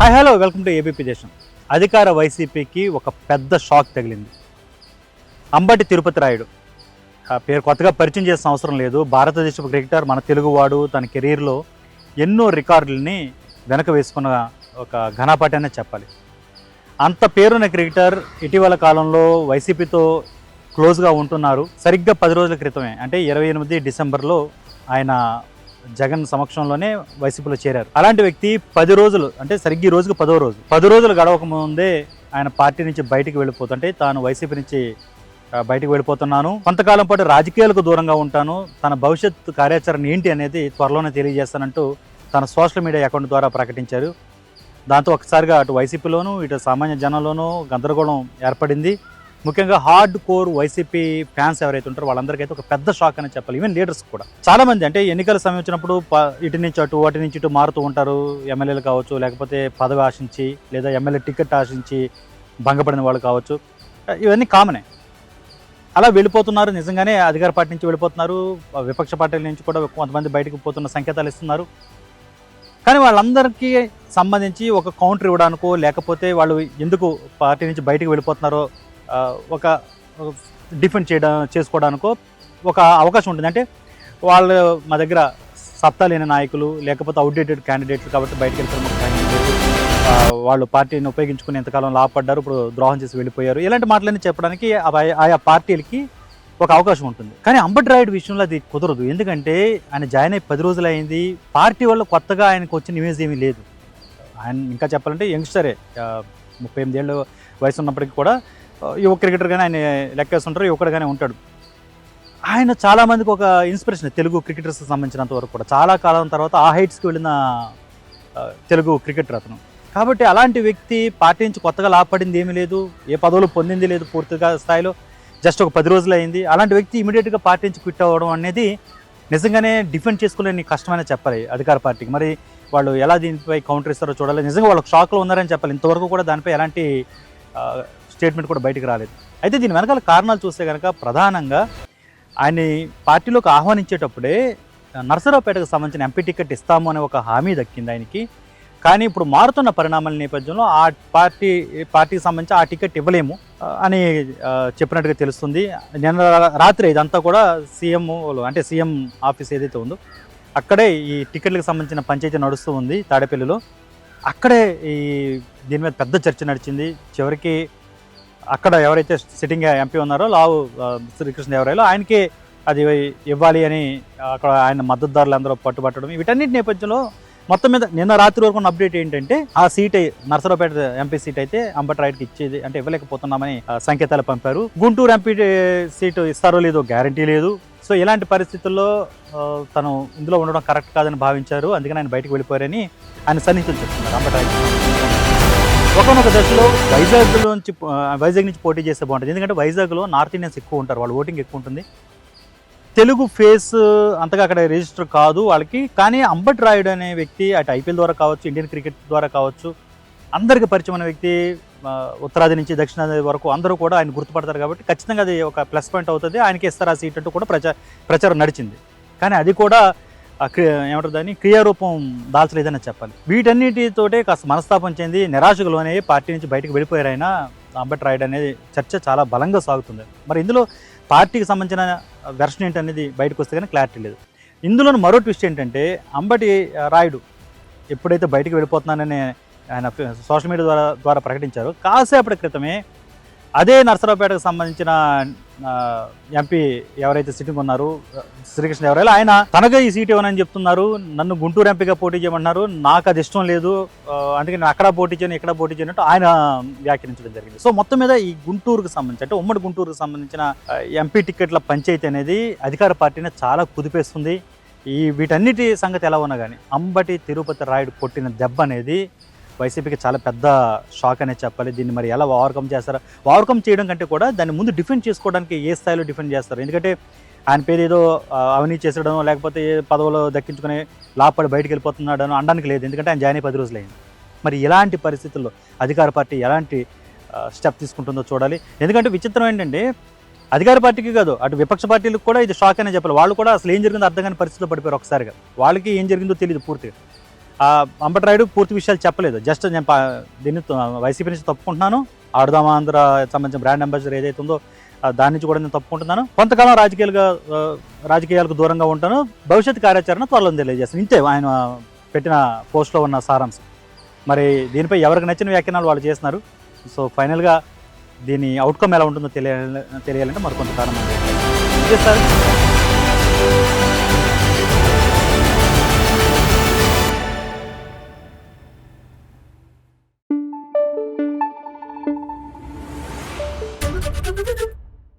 Hi hello welcome to ABP Desam అధికార వైసీపీకి ఒక పెద్ద షాక్ తగిలింది. అంబటి తిరుపతి రాయుడు. ఆ పేరు కొత్తగా పరిచయం చేసిన అవసరం లేదు. భారతదేశపు క్రికెటర్ మన తెలుగువాడు తన కెరీర్లో ఎన్నో రికార్డుల్ని వెనక వేసుకున్న ఒక ఘనపాటి అనే చెప్పాలి. అంత పేరున్న క్రికెటర్ ఇటీవల కాలంలో వైసీపీతో క్లోజ్గా ఉంటున్నారు. సరిగ్గా పది రోజుల క్రితమే అంటే ఇరవై ఎనిమిది డిసెంబర్లో ఆయన జగన్ సమక్షంలోనే వైసీపీలో చేరారు. అలాంటి వ్యక్తి పది రోజులు అంటే సరిగ్గా రోజుకు రోజుకి పదో రోజు పది రోజులు గడవక ముందే ఆయన పార్టీ నుంచి బయటికి వెళ్ళిపోతుంటే తాను వైసీపీ నుంచి బయటకు వెళ్ళిపోతున్నాను. కొంతకాలం పాటు రాజకీయాలకు దూరంగా ఉంటాను. తన భవిష్యత్ కార్యాచరణ ఏంటి అనేది త్వరలోనే తెలియజేస్తానంటూ తన సోషల్ మీడియా అకౌంట్ ద్వారా ప్రకటించారు. దాంతో ఒకసారిగా అటు వైసీపీలోనూ ఇటు సామాన్య జనంలోనూ గందరగోళం ఏర్పడింది. ముఖ్యంగా హార్డ్ కోర్ వైసీపీ ఫ్యాన్స్ ఎవరైతే ఉంటారో వాళ్ళందరికైతే ఒక పెద్ద షాక్ అని చెప్పాలి. ఈవెన్ లీడర్స్ కూడా. చాలా మంది అంటే ఎన్నికల సమయం వచ్చినప్పుడు ఇటు నుంచి అటు అటు నుంచి ఇటు మారుతూ ఉంటారు. ఎమ్మెల్యేలు కావచ్చు లేకపోతే పదవి ఆశించి లేదా ఎమ్మెల్యే టికెట్ ఆశించి భంగపడిన వాళ్ళు కావచ్చు. ఇవన్నీ కామనే అలా వెళ్ళిపోతున్నారు. నిజంగానే అధికార పార్టీ నుంచి వెళ్ళిపోతున్నారు. విపక్ష పార్టీల నుంచి కూడా కొంతమంది బయటకు పోతున్న సంకేతాలు ఇస్తున్నారు. కానీ వాళ్ళందరికీ సంబంధించి ఒక కౌంటర్ ఇవ్వడానికో లేకపోతే వాళ్ళు ఎందుకు పార్టీ నుంచి బయటకు వెళ్ళిపోతున్నారో ఒక డిఫెండ్ చేయడం చేసుకోవడానికో ఒక అవకాశం ఉంటుంది. అంటే వాళ్ళు మా దగ్గర సత్తా లేని నాయకులు లేకపోతే అవుట్డేటెడ్ క్యాండిడేట్లు కాబట్టి బయటకు వెళ్తారు. వాళ్ళు పార్టీని ఉపయోగించుకుని ఎంతకాలం లాభపడ్డారు ఇప్పుడు ద్రోహం చేసి వెళ్ళిపోయారు. ఇలాంటి మాటలన్నీ చెప్పడానికి ఆయా పార్టీలకి ఒక అవకాశం ఉంటుంది. కానీ అంబటి రాయుడు విషయంలో అది కుదరదు. ఎందుకంటే ఆయన జాయిన్ అయ్యి పది రోజులు అయింది. పార్టీ వల్ల కొత్తగా ఆయనకు వచ్చిన ఇమేజ్ ఏమీ లేదు. ఆయన ఇంకా చెప్పాలంటే యంగ్స్టరే. ముప్పై ఎనిమిది ఏళ్ళు వయసు ఉన్నప్పటికీ కూడా యువ క్రికెటర్ కానీ ఆయన లెక్కేస్తుంటారు యువకుడుగానే ఉంటాడు. ఆయన చాలామందికి ఒక ఇన్స్పిరేషన్ తెలుగు క్రికెటర్స్కి సంబంధించినంత వరకు కూడా. చాలా కాలం తర్వాత ఆ హైట్స్కి వెళ్ళిన తెలుగు క్రికెటర్ అతను. కాబట్టి అలాంటి వ్యక్తి పార్టీ నుంచి కొత్తగా లాభపడింది ఏమీ లేదు ఏ పదవులు పొందింది లేదు పూర్తిగా స్థాయిలో. జస్ట్ ఒక పది రోజులు అయింది. అలాంటి వ్యక్తి ఇమీడియట్గా పార్టీ నుంచి క్విట్ అవ్వడం అనేది నిజంగానే డిఫెండ్ చేసుకోలేని కష్టమనే చెప్పాలి అధికార పార్టీకి. మరి వాళ్ళు ఎలా దీనిపై కౌంటర్ ఇస్తారో చూడాలి. నిజంగా వాళ్ళకి షాక్లో ఉన్నారని చెప్పాలి. ఇంతవరకు కూడా దానిపై ఎలాంటి స్టేట్మెంట్ కూడా బయటకు రాలేదు. అయితే దీని వెనకాల కారణాలు చూస్తే కనుక ప్రధానంగా ఆయన్ని పార్టీలోకి ఆహ్వానించేటప్పుడే నర్సరావుపేటకు సంబంధించిన ఎంపీ టికెట్ ఇస్తాము అనే ఒక హామీ దక్కింది ఆయనకి. కానీ ఇప్పుడు మారుతున్న పరిణామాల నేపథ్యంలో ఆ పార్టీ పార్టీకి సంబంధించి ఆ టికెట్ ఇవ్వలేము అని చెప్పినట్టుగా తెలుస్తుంది. నిన్న రాత్రి ఇదంతా కూడా సీఎం అంటే సీఎం ఆఫీస్ ఏదైతే ఉందో అక్కడే ఈ టికెట్లకు సంబంధించిన పంచాయతీ నడుస్తూ ఉంది తాడేపల్లిలో. అక్కడే ఈ దీని మీద పెద్ద చర్చ నడిచింది. చివరికి అక్కడ ఎవరైతే సిట్టింగ్ ఎంపీ ఉన్నారో లావు శ్రీకృష్ణ దేవరాయలు ఆయనకి అది ఇవ్వాలి అని అక్కడ ఆయన మద్దతుదారులు అందరూ పట్టుబట్టడం. వీటన్నిటి నేపథ్యంలో మొత్తం మీద నిన్న రాత్రి వరకు ఉన్న అప్డేట్ ఏంటంటే ఆ సీట్ నర్సరావుపేట ఎంపీ సీట్ అయితే అంబట్ ఇచ్చేది అంటే ఇవ్వలేకపోతున్నామని సంకేతాలు పంపారు. గుంటూరు ఎంపీ సీటు ఇస్తారో లేదో గ్యారంటీ లేదు. సో ఇలాంటి పరిస్థితుల్లో తను ఇందులో ఉండడం కరెక్ట్ కాదని భావించారు. అందుకని ఆయన బయటకు వెళ్ళిపోయారని ఆయన సన్నిహితులు చెప్తున్నారు అంబట్రాయుడు ఒకనొక దశలో వైజాగ్లోంచి వైజాగ్ నుంచి పోటీ చేస్తే బాగుంటుంది. ఎందుకంటే వైజాగ్లో నార్త్ ఇండియన్స్ ఎక్కువ ఉంటారు వాళ్ళు ఓటింగ్ ఎక్కువ ఉంటుంది. తెలుగు ఫేస్ అంతగా అక్కడ రిజిస్టర్ కాదు వాళ్ళకి. కానీ అంబట్ రాయుడు అనే వ్యక్తి అటు ఐపీఎల్ ద్వారా కావచ్చు ఇండియన్ క్రికెట్ ద్వారా కావచ్చు అందరికీ పరిచయమైన వ్యక్తి ఉత్తరాది నుంచి దక్షిణాది వరకు అందరూ కూడా ఆయన గుర్తుపడతారు కాబట్టి ఖచ్చితంగా అది ఒక ప్లస్ పాయింట్ అవుతుంది. ఆయనకి ఇస్తారు ఆ సీట్ అంటూ కూడా ప్రచారం నడిచింది. కానీ అది కూడా ఏమంటారు దాన్ని? క్రియారూపం దాల్చలేదని చెప్పాలి. వీటన్నిటితోటే కాస్త మనస్తాపం చెంది నిరాశకు లోనే పార్టీ నుంచి బయటకు వెళ్ళిపోయారైనా అంబట్ రాయుడు అనేది చర్చ చాలా బలంగా సాగుతుంది. మరి ఇందులో పార్టీకి సంబంధించిన వెర్షన్ ఏంటనేది బయటకు వస్తే కానీ క్లారిటీ లేదు. ఇందులో మరో ట్విస్ట్ ఏంటంటే అంబటి రాయుడు ఎప్పుడైతే బయటకు వెళ్ళిపోతున్నానని ఆయన సోషల్ మీడియా ద్వారా ద్వారా ప్రకటించారో కాసేపటి క్రితమే అదే నర్సరావుపేటకు సంబంధించిన ఎంపీ ఎవరైతే సిట్టింగ్ ఉన్నారో శ్రీకృష్ణ ఎవరైనా ఆయన తనగా ఈ సీట్ ఇవ్వనని చెప్తున్నారు. నన్ను గుంటూరు ఎంపీగా పోటీ చేయమన్నారు. నాకు అది ఇష్టం లేదు. అందుకే నేను అక్కడ పోటీ చేయను ఇక్కడ పోటీ చేయనట్టు ఆయన వ్యాఖ్యానించడం జరిగింది. సో మొత్తం మీద ఈ గుంటూరుకు సంబంధించి అంటే ఉమ్మడి గుంటూరుకు సంబంధించిన ఎంపీ టికెట్ల పంచాయతీ అనేది అధికార పార్టీని చాలా కుదిపేస్తుంది. ఈ వీటన్నిటి సంగతి ఎలా ఉన్నా కానీ అంబటి తిరుపతి రాయుడు కొట్టిన దెబ్బ అనేది వైసీపీకి చాలా పెద్ద షాక్ అనే చెప్పాలి. దీన్ని మరి ఎలా ఓవర్కమ్ చేస్తారా ఓవర్కమ్ చేయడం కంటే కూడా దాన్ని ముందు డిఫెండ్ చేసుకోవడానికి ఏ స్థాయిలో డిఫెండ్ చేస్తారు? ఎందుకంటే ఆయన పేరు ఏదో అవినీతి చేసడం లేకపోతే ఏ పదవులు దక్కించుకుని లాపడి బయటికి అని అనడానికి లేదు. ఎందుకంటే ఆయన జాయిన్ అయ్యి పది రోజులు అయింది. మరి ఇలాంటి పరిస్థితుల్లో అధికార పార్టీ ఎలాంటి స్టెప్ తీసుకుంటుందో చూడాలి. ఎందుకంటే విచిత్రం ఏంటంటే అధికార పార్టీకి కాదు అటు విపక్ష పార్టీలకు కూడా ఇది షాక్ అనే చెప్పాలి. వాళ్ళు కూడా అసలు ఏం జరిగిందో అర్థం కాని పరిస్థితిలో పడిపోయారు ఒకసారిగా. వాళ్ళకి ఏం జరిగిందో తెలియదు పూర్తిగా. ఆ పూర్తి విషయాలు చెప్పలేదు. జస్ట్ నేను పా- దీన్ని వైసీపీ నుంచి తప్పుకుంటున్నాను. ఆడుదామా ఆంధ్ర సంబంధించిన బ్రాండ్ అంబాసిడర్ ఏదైతే ఉందో దాని నుంచి కూడా నేను తప్పుకుంటున్నాను. కొంతకాలం రాజకీయాలుగా రాజకీయాలకు దూరంగా ఉంటాను. భవిష్యత్ కార్యాచరణ త్వరలో తెలియజేస్తాను. ఇంతే ఆయన పెట్టిన పోస్ట్లో ఉన్న సారాంశం. మరి దీనిపై ఎవరికి నచ్చిన వ్యాఖ్యానాలు వాళ్ళు చేస్తున్నారు. సో ఫైనల్గా దీని అవుట్కమ్ ఎలా ఉంటుందో తెలియాలి తెలియాలంటే మరి కొంతకాలం చేస్తారు?